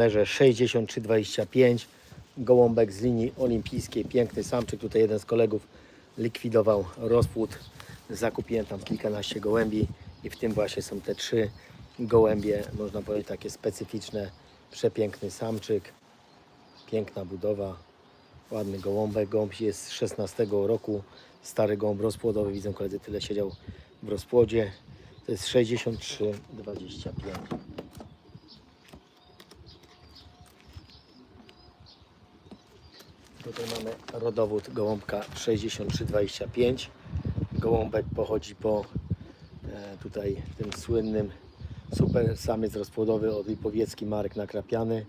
Leże 63,25. Gołąbek z linii olimpijskiej. Piękny samczyk. Tutaj jeden z kolegów likwidował rozpłód. Zakupiłem tam kilkanaście gołębi i w tym właśnie są te trzy gołębie, można powiedzieć takie specyficzne. Przepiękny samczyk. Piękna budowa. Ładny gołąbek. Gołąb jest z 16 roku. Stary gołąb rozpłodowy. Widzą koledzy, tyle siedział w rozpłodzie. To jest 63,25. Tutaj mamy rodowód gołąbka 6325. Gołąbek pochodzi po e, tutaj tym słynnym super samiec rozpłodowy od Lipowiecki Marek Nakrapiany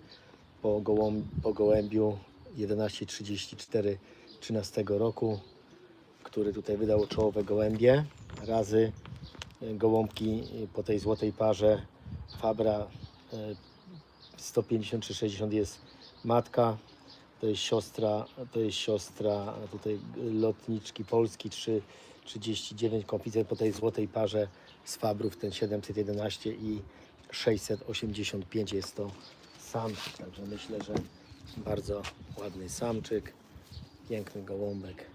po, gołąb, po gołębiu 1134 13 roku, który tutaj wydał czołowe gołębie razy e, gołąbki po tej złotej parze Fabra e, 153,60 jest matka, to jest siostra, to jest siostra tutaj lotniczki Polski 3, 39 konficer po tej złotej parze z Fabrów ten 711 i 685 jest to samczyk, także myślę, że bardzo ładny samczyk, piękny gołąbek.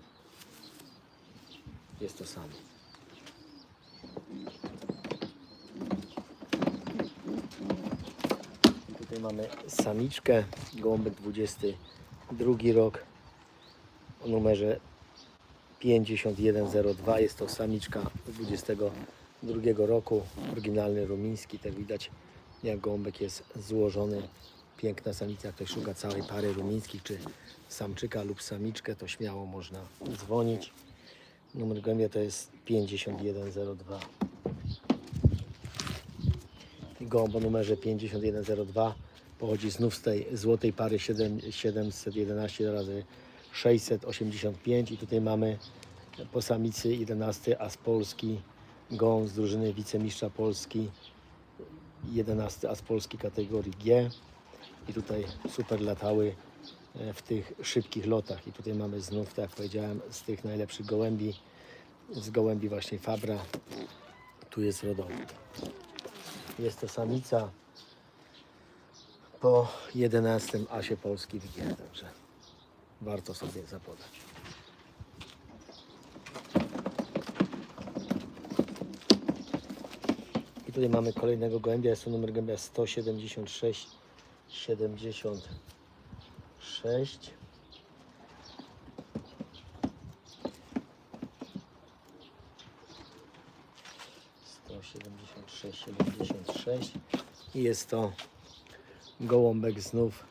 Jest to sam. Tutaj mamy samiczkę, gołąbek 22 rok o numerze 5102. Jest to samiczka 22 roku, oryginalny rumiński. Tak widać jak gołąbek jest złożony. Piękna samica, ktoś szuka całej pary rumińskich, czy samczyka lub samiczkę, to śmiało można dzwonić. Numer gołębia to jest 5102 gołąb o numerze 5102 pochodzi znów z tej złotej pary 7, 711 razy 685 i tutaj mamy po samicy 11 as Polski gołąb z drużyny wicemistrza Polski 11 as Polski kategorii G. I tutaj super latały e, w tych szybkich lotach. I tutaj mamy znów, tak jak powiedziałem, z tych najlepszych gołębi z gołębi właśnie Fabra. Tu jest rodowód jest to samica po 11 asie Polski w także warto sobie zapodać. I tutaj mamy kolejnego gołębia, jest to numer gołębia 176 76 176, 76 i jest to gołąbek znów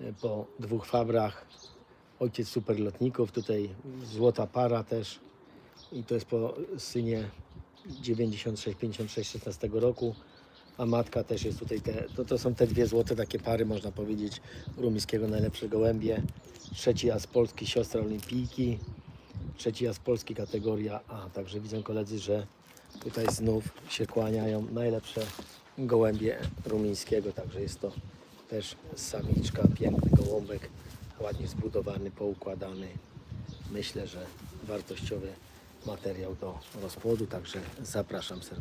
e, po dwóch fabrach. Ojciec superlotników tutaj złota para też. I to jest po synie 96, 56, 16 roku. A matka też jest tutaj te, to, to są te dwie złote takie pary można powiedzieć rumińskiego najlepsze gołębie. Trzeci as Polski siostra olimpijki. Trzeci raz Polski kategoria A. Także widzą koledzy, że tutaj znów się kłaniają najlepsze gołębie rumińskiego. Także jest to też samiczka, piękny gołąbek, ładnie zbudowany, poukładany. Myślę, że wartościowy materiał do rozpłodu, także zapraszam serdecznie.